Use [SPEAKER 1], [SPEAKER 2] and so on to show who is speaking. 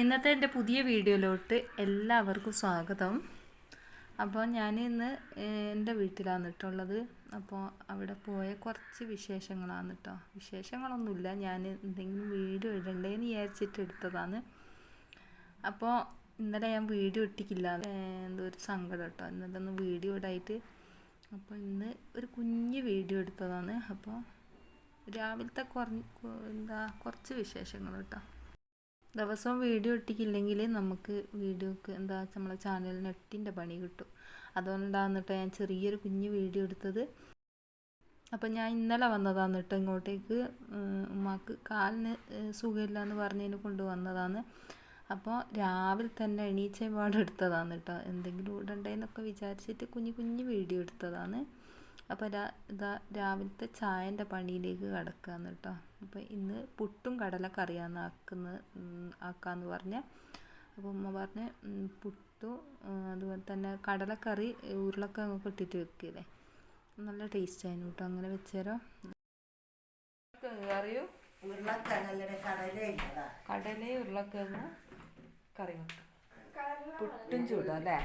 [SPEAKER 1] ഇന്നത്തെ എന്റെ പുതിയ വീഡിയോയിലോട്ട് എല്ലാവർക്കും സ്വാഗതം. അപ്പോൾ ഞാൻ ഇന്ന് എന്റെ വീട്ടിലാണ് കേട്ടുള്ളത് അപ്പോൾ അവിടെ പോയ കുറച്ച് വിശേഷങ്ങളാണ് കേട്ടോ വിശേഷങ്ങളൊന്നുമില്ല. ഞാൻ എന്തെങ്കിലും വീഡിയോ ഇടണ്ടേന്ന് വിചാരിച്ചിട്ട് എടുത്തതാണ്. അപ്പോൾ ഇന്നലെ ഞാൻ വീഡിയോ ഇട്ടിക്കില്ല എന്തോ ഒരു സങ്കടം കേട്ടോ ഇന്നലെ ഒന്ന് വീഡിയോ ഇടായിട്ട്. അപ്പോൾ ഇന്ന് ഒരു കുഞ്ഞ് വീഡിയോ എടുത്തതാണ്. അപ്പോൾ രാവിലത്തെ കുറ എന്താ കുറച്ച് വിശേഷങ്ങൾ കേട്ടോ ദിവസവും വീഡിയോ ഇട്ടിക്കില്ലെങ്കിൽ നമുക്ക് വീഡിയോക്ക് എന്താ നമ്മളെ ചാനലിന് എട്ടിന്റെ പണി കിട്ടും. അതുകൊണ്ടാണ് കേട്ടോ ഞാൻ ചെറിയൊരു കുഞ്ഞ് വീഡിയോ എടുത്തത്. അപ്പം ഞാൻ ഇന്നലെ വന്നതാണ് കേട്ടോ ഇങ്ങോട്ടേക്ക്. ഉമ്മാക്ക് കാലിന് സുഖമില്ല എന്ന് പറഞ്ഞതിന് കൊണ്ടുവന്നതാണ് അപ്പോൾ രാവിലെ തന്നെ എണീച്ച പാട് എടുത്തതാണ് കേട്ടോ. എന്തെങ്കിലും ഇടണ്ടേന്നൊക്കെ വിചാരിച്ചിട്ട് കുഞ്ഞു കുഞ്ഞു വീഡിയോ എടുത്തതാണ്. അപ്പോൾ രാ ഇതാ രാവിലത്തെ ചായന്റെ പണിയിലേക്ക് കിടക്കുകയാണ് കേട്ടോ. അപ്പോൾ ഇന്ന് പുട്ടും കടലക്കറിയാന്ന് ആക്കുന്ന ആക്കാന്ന് പറഞ്ഞ്. അപ്പോൾ ഉമ്മ പറഞ്ഞ് പുട്ടും അതുപോലെ തന്നെ കടലക്കറി ഉരുളക്കിഴങ്ങൊക്കെ ഇട്ടിട്ട് വെക്കില്ലേ. നല്ല ടേസ്റ്റ് ആയിരുന്നു കേട്ടോ. അങ്ങനെ വെച്ചേരോ. അറിയൂ കടലയും ഉരുളക്കിഴങ്ങും കറി വെക്കാം പുട്ടും ചൂടാ അല്ലേ?